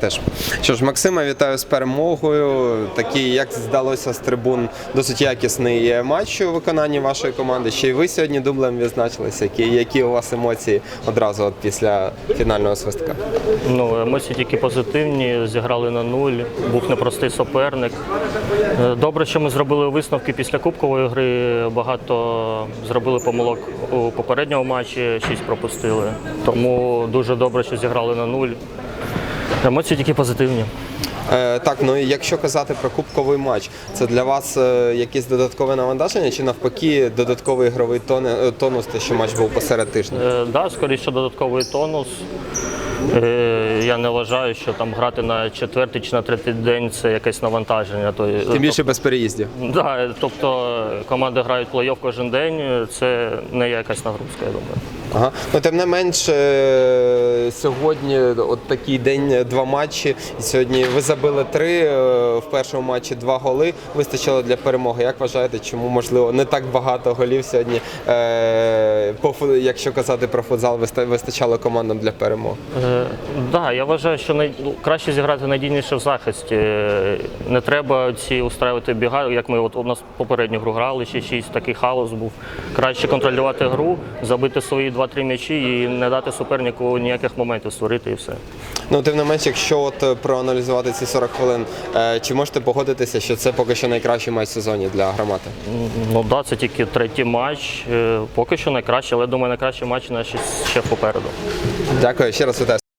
Теж що ж, Максима, вітаю з перемогою. Такий, як здалося з трибун, досить якісний матч у виконанні вашої команди. Ще й ви сьогодні дублем відзначилися. Які, які у вас емоції одразу от після фінального свистка? Ну, емоції тільки позитивні, зіграли на нуль, був непростий суперник. Е, Добре, що ми зробили висновки після кубкової гри. Багато зробили помилок у попередньому матчі, 6 пропустили. Тому дуже добре, що зіграли на нуль. Емоції тільки позитивні. Е, так, ну і якщо казати про кубковий матч, це для вас е, якесь додаткове навантаження чи навпаки додатковий ігровий е, тонус, те, що матч був посеред тижня? Е, да, скоріше додатковий тонус. Е, Я не вважаю, що там грати на четвертий чи на третій день це якесь навантаження. Тим більше без переїздів. Да, тобто команди грають плей-офф кожен день, це не є якась нагрузка, я думаю. Ага. Ну, тим не менш, е, сьогодні от такий день, два матчі. І сьогодні ви забили три е, в першому матчі два голи. Вистачило для перемоги. Як вважаєте, чому можливо не так багато голів сьогодні, е, якщо казати про футзал, виста- вистачало командам для перемоги? Е, да, я вважаю, що най... ну, краще зіграти надійніше в захисті. Е, Не треба ці устраювати біга, як ми от у нас попередню гру грали, ще шість такий хаос був. Краще контролювати гру, забити свої 2-3 м'ячі і не дати супернику ніяких моментів створити і все. Ну, тим не менш, якщо от е, проаналізувати ці 40 хвилин, е, чи можете погодитися, що це поки що найкращий матч в сезоні для громади? Ну да, це тільки третій матч. Е, Поки що найкращий, але думаю, найкращий матч наші ще, ще попереду. Дякую, ще раз вітаю.